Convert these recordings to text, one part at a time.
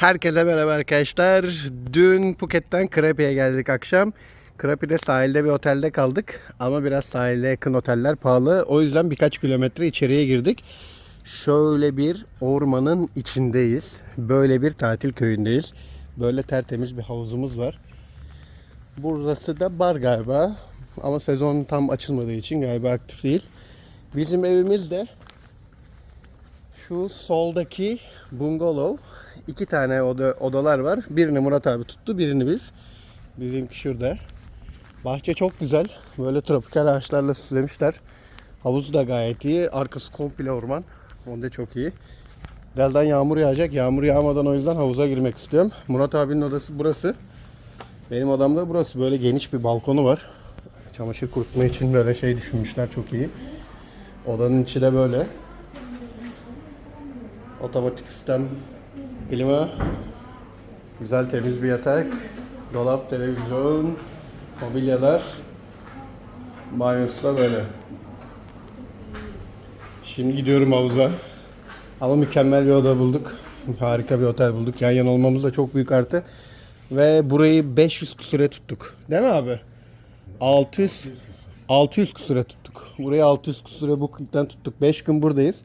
Herkese merhaba arkadaşlar. Dün Phuket'ten Krabi'ye geldik akşam. Krabi'de sahilde bir otelde kaldık. Ama biraz sahile yakın oteller pahalı. O yüzden birkaç kilometre içeriye girdik. Şöyle bir ormanın içindeyiz. Böyle bir tatil köyündeyiz. Böyle tertemiz bir havuzumuz var. Burası da bar galiba. Ama sezon tam açılmadığı için galiba aktif değil. Bizim evimiz de şu soldaki bungalov. iki tane oda, odalar var. Birini Murat abi tuttu, birini biz. Bizimki şurada. Bahçe çok güzel. Böyle tropikal ağaçlarla süslemişler. Havuzu da gayet iyi. Arkası komple orman. Onda çok iyi. Birazdan yağmur yağacak. Yağmur yağmadan o yüzden havuza girmek istiyorum. Murat abinin odası burası. Benim odam da burası. Böyle geniş bir balkonu var. Çamaşır kurutma için böyle şey düşünmüşler. Çok iyi. Odanın içi de böyle. Otomatik sistem, klima, güzel temiz bir yatak, dolap, televizyon, mobilyalar, banyosu da böyle. Şimdi gidiyorum havuza. Ama mükemmel bir oda bulduk. Harika bir otel bulduk. Yan yana olmamız da çok büyük artı. Ve burayı 500 küsüre tuttuk. Değil mi abi? 600 600 küsüre tuttuk. Burayı 600 küsüre booking'den tuttuk. 5 gün buradayız.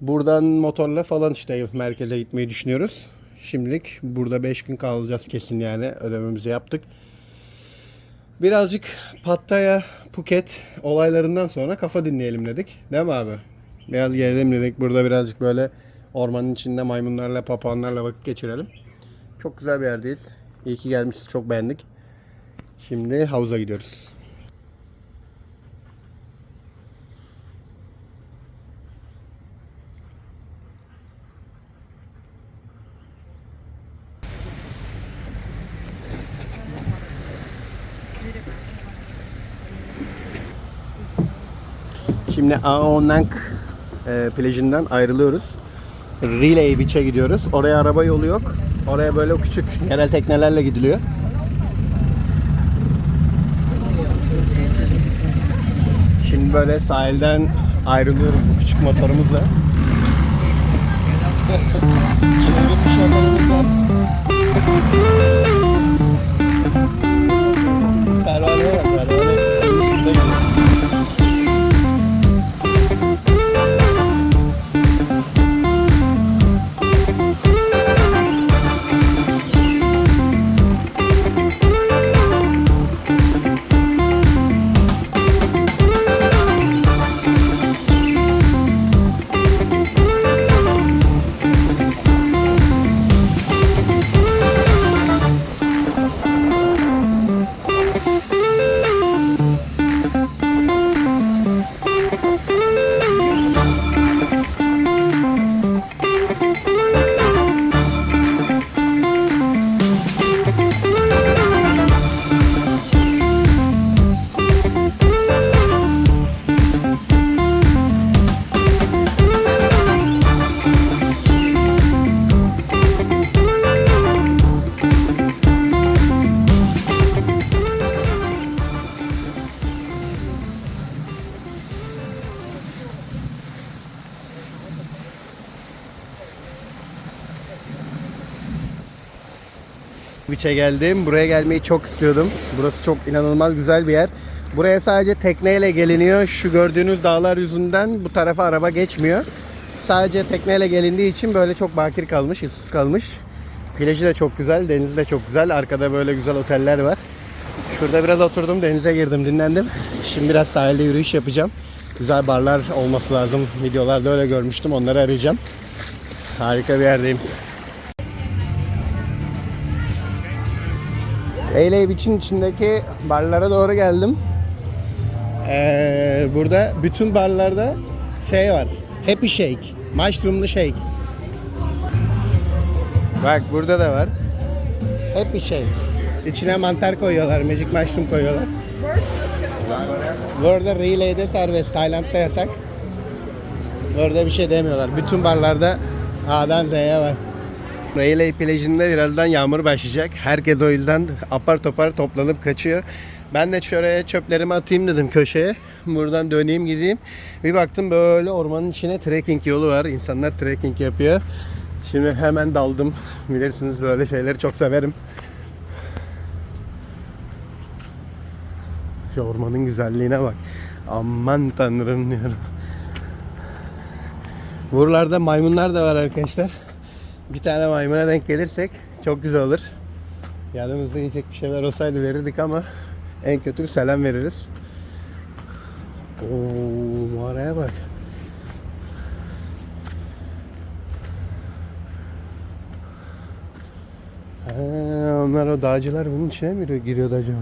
Buradan motorla falan işte merkeze gitmeyi düşünüyoruz. Şimdilik burada 5 gün kalacağız kesin yani ödememizi yaptık. Birazcık Pattaya, Phuket olaylarından sonra kafa dinleyelim dedik. Değil mi abi? Biraz gelelim dedik. Burada birazcık böyle ormanın içinde maymunlarla, papağanlarla vakit geçirelim. Çok güzel bir yerdeyiz. İyi ki gelmişiz. Çok beğendik. Şimdi havuza gidiyoruz. Şimdi Aonang e, plajından ayrılıyoruz. Relay Beach'e gidiyoruz. Oraya araba yolu yok. Oraya böyle küçük yerel teknelerle gidiliyor. Şimdi böyle sahilden ayrılıyoruz bu küçük motorumuzla. Çılgın bir var. Beach'e geldim. Buraya gelmeyi çok istiyordum. Burası çok inanılmaz güzel bir yer. Buraya sadece tekneyle geliniyor. Şu gördüğünüz dağlar yüzünden bu tarafa araba geçmiyor. Sadece tekneyle gelindiği için böyle çok bakir kalmış, ıssız kalmış. Plajı da çok güzel, denizi de çok güzel. Arkada böyle güzel oteller var. Şurada biraz oturdum, denize girdim, dinlendim. Şimdi biraz sahilde yürüyüş yapacağım. Güzel barlar olması lazım. Videolarda öyle görmüştüm. Onları arayacağım. Harika bir yerdeyim. Eyley Beach'in içindeki barlara doğru geldim. Ee, burada bütün barlarda şey var. Happy Shake. Mushroom'lu shake. Bak burada da var. Happy Shake. İçine mantar koyuyorlar, magic mushroom koyuyorlar. Burada Relay'de serbest, Tayland'da yasak. Burada bir şey demiyorlar. Bütün barlarda A'dan Z'ye var. Rayley plajında birazdan yağmur başlayacak. Herkes o yüzden apar topar toplanıp kaçıyor. Ben de şuraya çöplerimi atayım dedim köşeye. Buradan döneyim gideyim. Bir baktım böyle ormanın içine trekking yolu var. İnsanlar trekking yapıyor. Şimdi hemen daldım. Bilirsiniz böyle şeyleri çok severim. Şu ormanın güzelliğine bak. Aman tanrım diyorum. Buralarda maymunlar da var arkadaşlar. Bir tane maymuna denk gelirsek çok güzel olur. Yanımızda yiyecek bir şeyler olsaydı verirdik ama en kötü selam veririz. Oo mağaraya bak. Ha, onlar o dağcılar bunun içine mi giriyor- giriyordu acaba?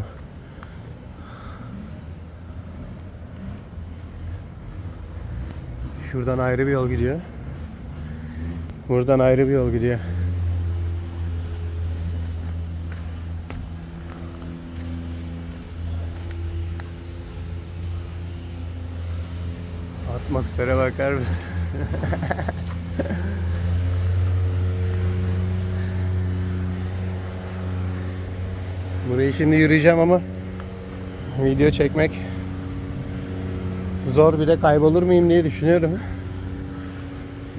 Şuradan ayrı bir yol gidiyor. Buradan ayrı bir yol gidiyor. Atmosfere bakar mısın? Burayı şimdi yürüyeceğim ama video çekmek zor bir de kaybolur muyum diye düşünüyorum.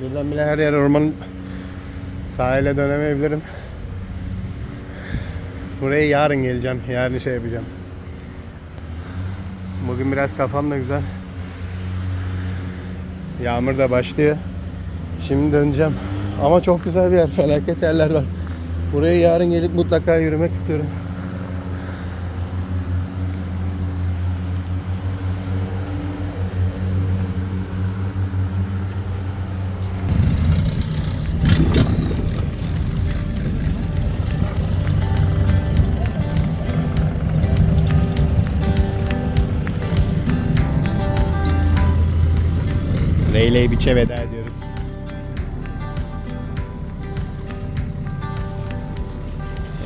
Birden bile her yer orman sahile dönemeyebilirim. Buraya yarın geleceğim. Yarın şey yapacağım. Bugün biraz kafam da güzel. Yağmur da başlıyor. Şimdi döneceğim. Ama çok güzel bir yer. Felaket yerler var. Buraya yarın gelip mutlaka yürümek istiyorum. Leyle biçe veda ediyoruz.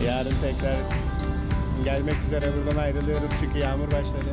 Yarın tekrar gelmek üzere buradan ayrılıyoruz çünkü yağmur başladı.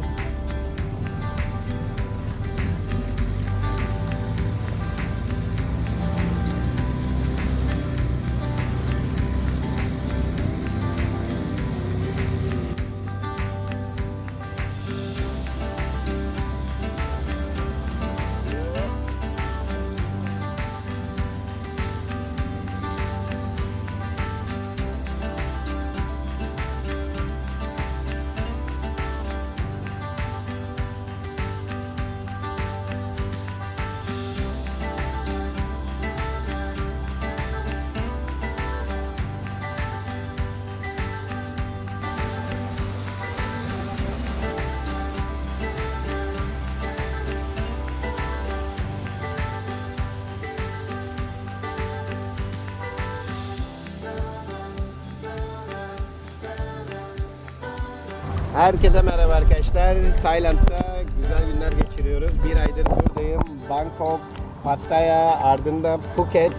Herkese merhaba arkadaşlar. Tayland'da güzel günler geçiriyoruz. Bir aydır buradayım. Bangkok, Pattaya, ardından Phuket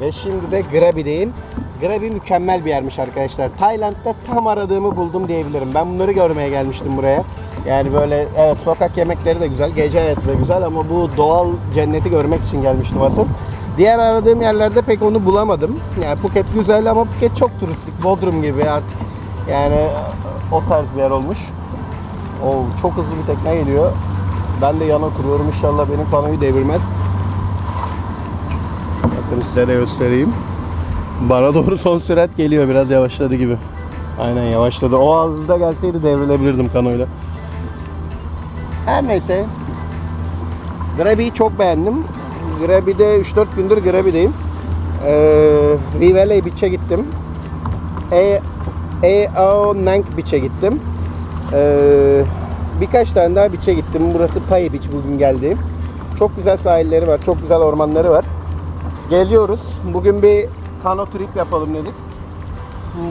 ve şimdi de Krabi'deyim. Krabi mükemmel bir yermiş arkadaşlar. Tayland'da tam aradığımı buldum diyebilirim. Ben bunları görmeye gelmiştim buraya. Yani böyle evet sokak yemekleri de güzel, gece hayatı da güzel ama bu doğal cenneti görmek için gelmiştim asıl. Diğer aradığım yerlerde pek onu bulamadım. Yani Phuket güzel ama Phuket çok turistik. Bodrum gibi artık. Yani o tarz bir yer olmuş. O çok hızlı bir tekne geliyor. Ben de yana kuruyorum. İnşallah benim panoyu devirmez. Bakın size de göstereyim. Bana doğru son sürat geliyor. Biraz yavaşladı gibi. Aynen yavaşladı. O hızda gelseydi devrilebilirdim kanoyla. Her neyse. Grabi'yi çok beğendim. Grabi'de 3-4 gündür Grabi'deyim. Ee, Rivele Beach'e gittim. E, Eo Nang Beach'e gittim. Ee, birkaç tane daha beach'e gittim. Burası Pai Beach bugün geldiğim. Çok güzel sahilleri var, çok güzel ormanları var. Geliyoruz. Bugün bir kano trip yapalım dedik.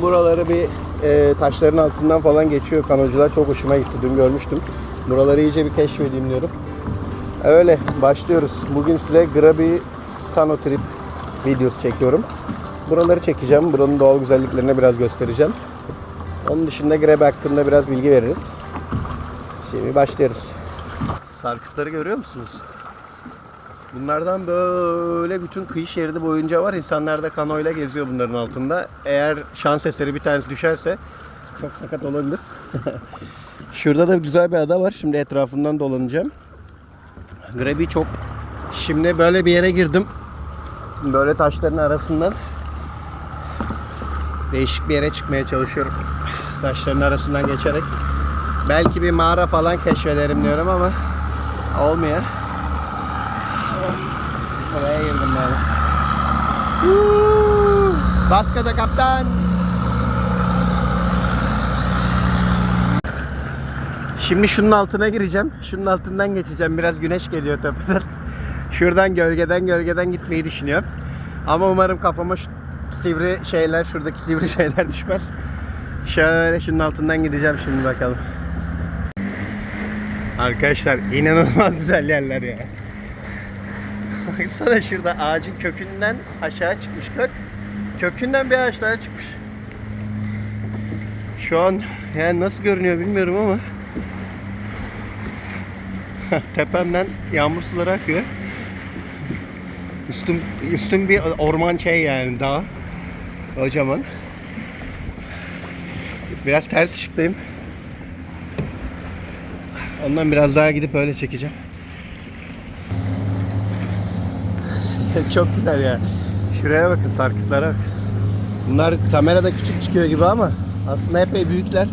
Buraları bir e, taşların altından falan geçiyor kanocular. Çok hoşuma gitti. Dün görmüştüm. Buraları iyice bir keşfedeyim diyorum. Öyle başlıyoruz. Bugün size Krabi kano trip videosu çekiyorum. Buraları çekeceğim. Buranın doğal güzelliklerini biraz göstereceğim. Onun dışında Grebe hakkında biraz bilgi veririz. Şimdi başlıyoruz. Sarkıtları görüyor musunuz? Bunlardan böyle bütün kıyı şeridi boyunca var. İnsanlar da kanoyla geziyor bunların altında. Eğer şans eseri bir tanesi düşerse çok sakat olabilir. Şurada da güzel bir ada var. Şimdi etrafından dolanacağım. Grebi çok. Şimdi böyle bir yere girdim. Böyle taşların arasından değişik bir yere çıkmaya çalışıyorum. Taşların arasından geçerek. Belki bir mağara falan keşfederim diyorum ama olmuyor. Buraya girdim böyle. Woo! Bas gaza kaptan. Şimdi şunun altına gireceğim. Şunun altından geçeceğim. Biraz güneş geliyor tepeden. Şuradan gölgeden gölgeden gitmeyi düşünüyorum. Ama umarım kafama şu sivri şeyler, şuradaki sivri şeyler düşmez. Şöyle şunun altından gideceğim şimdi bakalım. Arkadaşlar inanılmaz güzel yerler ya. Baksana şurada ağacın kökünden aşağı çıkmış kök. Kökünden bir ağaç daha çıkmış. Şu an yani nasıl görünüyor bilmiyorum ama tepemden yağmur suları akıyor. Üstüm, üstüm bir orman şey yani dağ. Kocaman. Biraz ters ışıktayım. Ondan biraz daha gidip öyle çekeceğim. Çok güzel ya. Şuraya bakın sarkıtlara bak. Bunlar kamerada küçük çıkıyor gibi ama aslında epey büyükler.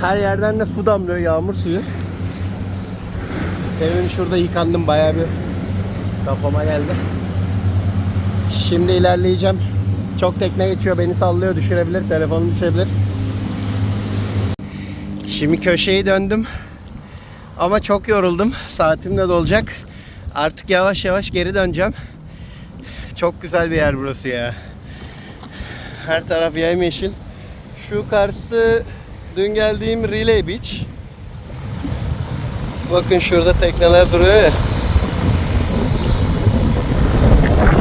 Her yerden de su damlıyor, yağmur suyu. Demin şurada yıkandım bayağı bir kafama geldi. Şimdi ilerleyeceğim. Çok tekne geçiyor, beni sallıyor, düşürebilir, telefonum düşebilir. Şimdi köşeyi döndüm. Ama çok yoruldum. Saatim de dolacak. Artık yavaş yavaş geri döneceğim. Çok güzel bir yer burası ya. Her taraf yemyeşil. Şu karşısı dün geldiğim Relay Beach. Bakın şurada tekneler duruyor ya.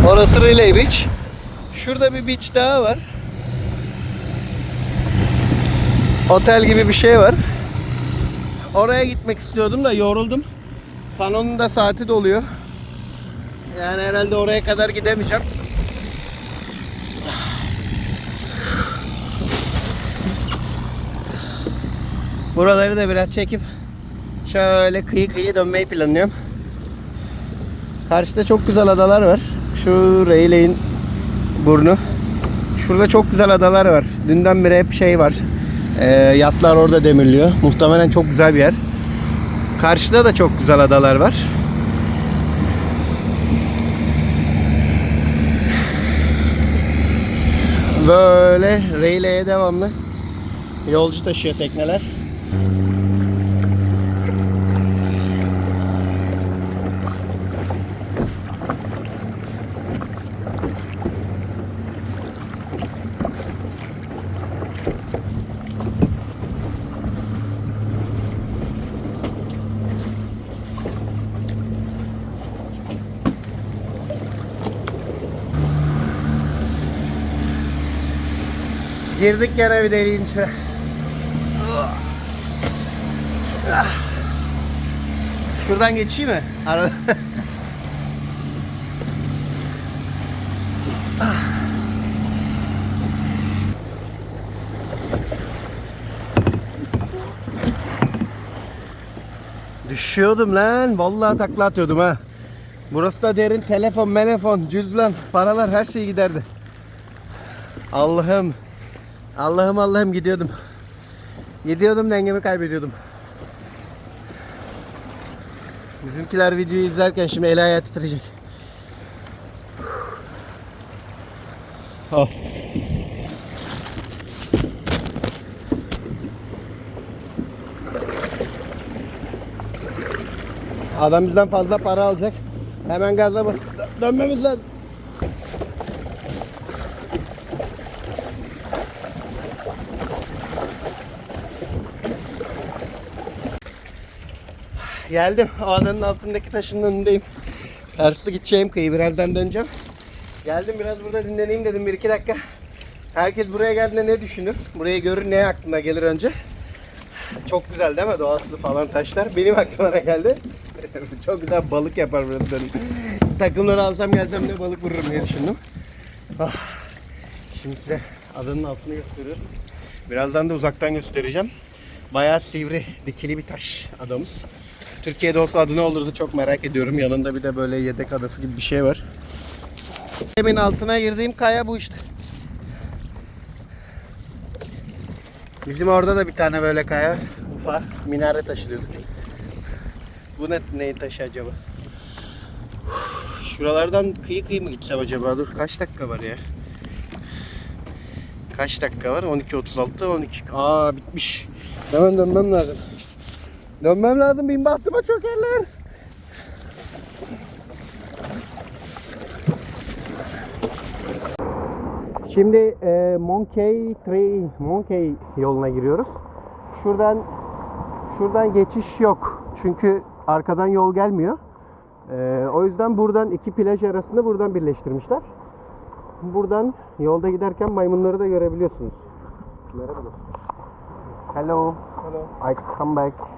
Orası Relay Beach. Şurada bir beach daha var. Otel gibi bir şey var. Oraya gitmek istiyordum da yoruldum. Panonun da saati doluyor. Yani herhalde oraya kadar gidemeyeceğim. Buraları da biraz çekip şöyle kıyı kıyı dönmeyi planlıyorum. Karşıda çok güzel adalar var. Şu Rayleigh'in burnu. Şurada çok güzel adalar var. Dünden beri hep şey var. Ee, yatlar orada demirliyor. Muhtemelen çok güzel bir yer. Karşıda da çok güzel adalar var. Böyle Reyle'ye devamlı yolcu taşıyor tekneler. Girdik gene bir deliğin içine. Şuradan geçeyim mi? Arada. Düşüyordum lan. Vallahi takla atıyordum ha. Burası da derin. Telefon, telefon, cüzdan, paralar her şey giderdi. Allah'ım. Allah'ım Allah'ım gidiyordum. Gidiyordum dengemi kaybediyordum. Bizimkiler videoyu izlerken şimdi el ayağı titrecek. Oh. Adam bizden fazla para alacak. Hemen gaza bas. Dönmemiz lazım. Geldim. O adanın altındaki taşın önündeyim. Tersi gideceğim kıyı. Birazdan döneceğim. Geldim biraz burada dinleneyim dedim bir iki dakika. Herkes buraya geldiğinde ne düşünür? Burayı görür ne aklına gelir önce? Çok güzel değil mi? Doğası falan taşlar. Benim aklıma ne geldi? Çok güzel balık yapar benim. Takımları alsam gelsem de balık vururum diye düşündüm. Ah. Şimdi size adanın altını gösteriyorum. Birazdan da uzaktan göstereceğim. Bayağı sivri, dikili bir taş adamız. Türkiye'de olsa adı ne olurdu çok merak ediyorum. Yanında bir de böyle yedek adası gibi bir şey var. Emin altına girdiğim kaya bu işte. Bizim orada da bir tane böyle kaya, ufak minare taşı diyorduk. Bu ne neyin taşı acaba? Şuralardan kıyı kıyı mı gitsem acaba? Dur kaç dakika var ya? Kaç dakika var? 12.36, 12. Aa bitmiş. Hemen dönmem lazım. Dönmem lazım. Bin bahtıma çökerler. Şimdi e, Monkey Tree, Monkey yoluna giriyoruz. Şuradan şuradan geçiş yok. Çünkü arkadan yol gelmiyor. E, o yüzden buradan iki plaj arasını buradan birleştirmişler. Buradan yolda giderken maymunları da görebiliyorsunuz. Merhaba. Hello. Hello. I come back.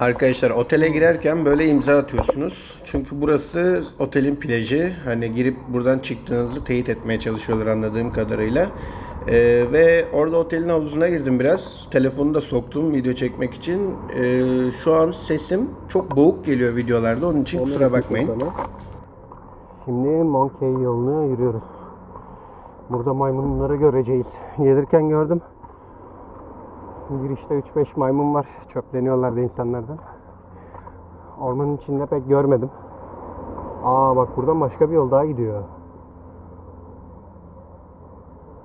Arkadaşlar otele girerken böyle imza atıyorsunuz. Çünkü burası otelin plajı. Hani girip buradan çıktığınızı teyit etmeye çalışıyorlar anladığım kadarıyla. Ee, ve orada otelin havuzuna girdim biraz. Telefonu da soktum video çekmek için. Ee, şu an sesim çok boğuk geliyor videolarda. Onun için kusura bakmayın. Şimdi Monkey yoluna yürüyoruz. Burada maymunları göreceğiz. Gelirken gördüm. Girişte 3-5 maymun var. Çöpleniyorlardı insanlardan. Ormanın içinde pek görmedim. Aa bak buradan başka bir yol daha gidiyor.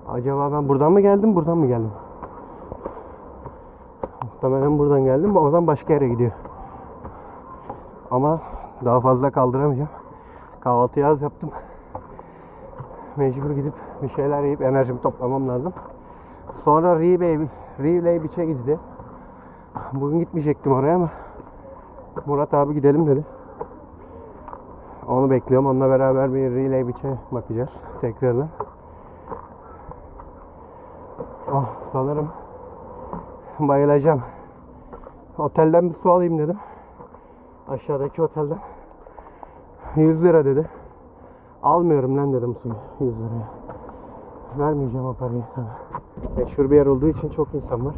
Acaba ben buradan mı geldim, buradan mı geldim? Muhtemelen buradan geldim. Oradan başka yere gidiyor. Ama daha fazla kaldıramayacağım. Kahvaltıyı az yaptım. Mecbur gidip bir şeyler yiyip enerjimi toplamam lazım. Sonra Relay, Relay Beach'e gideceğiz. Bugün gitmeyecektim oraya ama Murat abi gidelim dedi. Onu bekliyorum. Onunla beraber bir Relay Beach'e bakacağız tekrardan. Oh sanırım bayılacağım. Otelden bir su alayım dedim. Aşağıdaki otelden. 100 lira dedi. Almıyorum lan dedim suyu 100 liraya. Vermeyeceğim o parayı sana. Meşhur bir yer olduğu için çok insan var.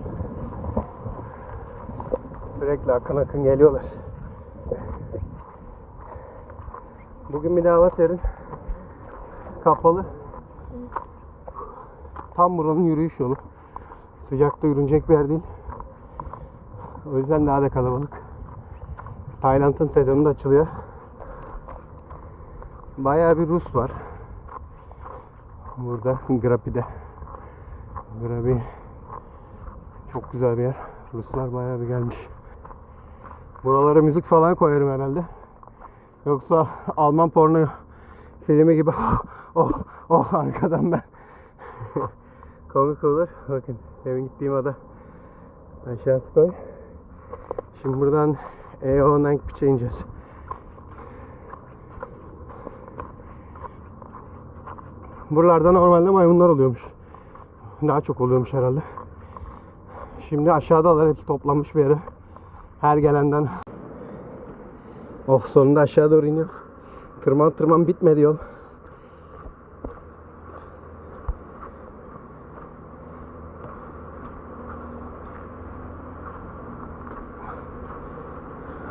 Sürekli akın akın geliyorlar. Bugün bir de hava serin. Kapalı. Tam buranın yürüyüş yolu. Sıcakta yürünecek bir yer değil. O yüzden daha da kalabalık. Tayland'ın sezonu da açılıyor. Bayağı bir Rus var. Burada Grapi'de. Grapi çok güzel bir yer. Ruslar bayağı bir gelmiş. Buralara müzik falan koyarım herhalde. Yoksa Alman porno filmi gibi oh oh arkadan ben komik olur. Bakın demin gittiğim ada aşağısı koy. Şimdi buradan EO Nangpich'e ineceğiz. Buralarda normalde maymunlar oluyormuş. Daha çok oluyormuş herhalde. Şimdi aşağıdalar hepsi toplanmış bir yere. Her gelenden. Oh sonunda aşağı doğru iniyoruz. Tırman tırman bitmedi yol.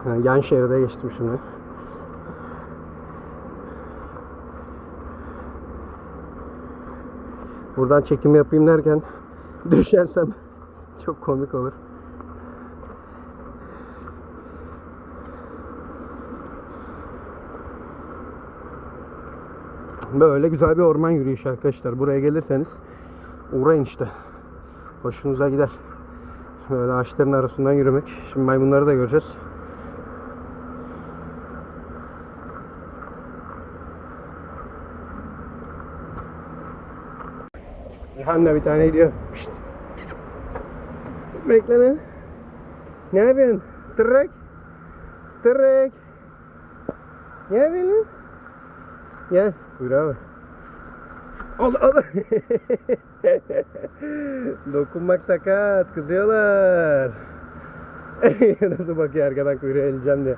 Ha, Yan şeride geçtim şimdi. Buradan çekim yapayım derken düşersem çok komik olur. Böyle güzel bir orman yürüyüşü arkadaşlar. Buraya gelirseniz uğrayın işte. Hoşunuza gider. Böyle ağaçların arasından yürümek. Şimdi maymunları da göreceğiz. İlhan da bir tane gidiyor. Şşt. Bekle lan. Ne yapıyorsun? Tırrek. Tırrek. Ne yapıyorsun lan? Gel. Abi. Al al. Dokunmak sakat. Kızıyorlar. Nasıl bakıyor arkadan kuyruğu eleceğim diye.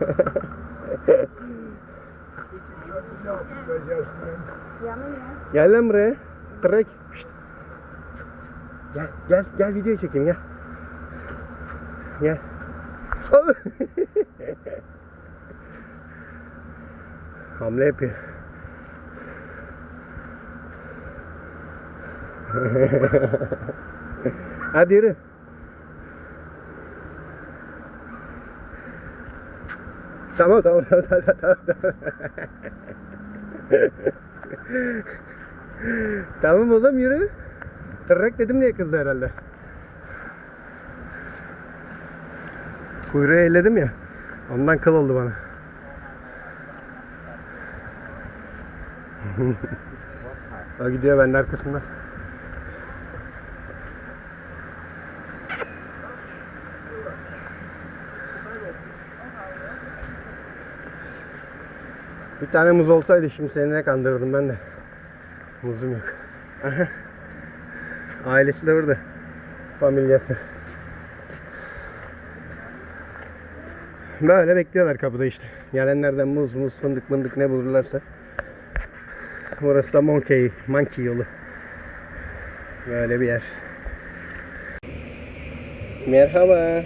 Gel lan buraya. Tırrek. Şşt. Gel gel gel video çekeyim gel. Gel. Hamle yapıyor. Hadi yürü. Tamam tamam tamam tamam tamam. tamam. oğlum yürü. Tırrak dedim diye kızdı herhalde. Kuyruğu elledim ya. Ondan kıl oldu bana. o gidiyor bende arkasında. Bir tane muz olsaydı şimdi seni ne kandırırdım ben de. Muzum yok. Aha. Ailesi de burada. Familyası. Böyle bekliyorlar kapıda işte. Gelenlerden muz, muz, fındık, mındık ne bulurlarsa. Burası da Monkey, Monkey yolu. Böyle bir yer. Merhaba.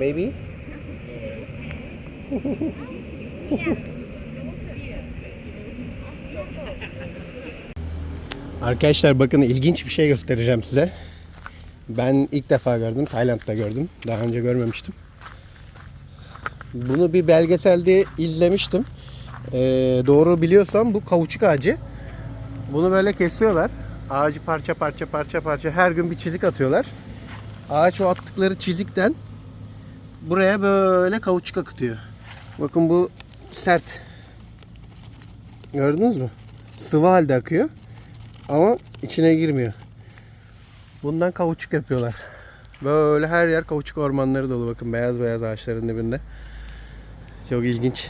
Baby. Arkadaşlar bakın ilginç bir şey göstereceğim size. Ben ilk defa gördüm. Tayland'da gördüm. Daha önce görmemiştim. Bunu bir belgeselde izlemiştim. Ee, doğru biliyorsam bu kauçuk ağacı. Bunu böyle kesiyorlar. Ağacı parça parça parça parça her gün bir çizik atıyorlar. Ağaç o attıkları çizikten buraya böyle kauçuk akıtıyor. Bakın bu sert. Gördünüz mü? Sıvı halde akıyor. Ama içine girmiyor. Bundan kauçuk yapıyorlar. Böyle her yer kauçuk ormanları dolu. Bakın beyaz beyaz ağaçların dibinde. Çok ilginç.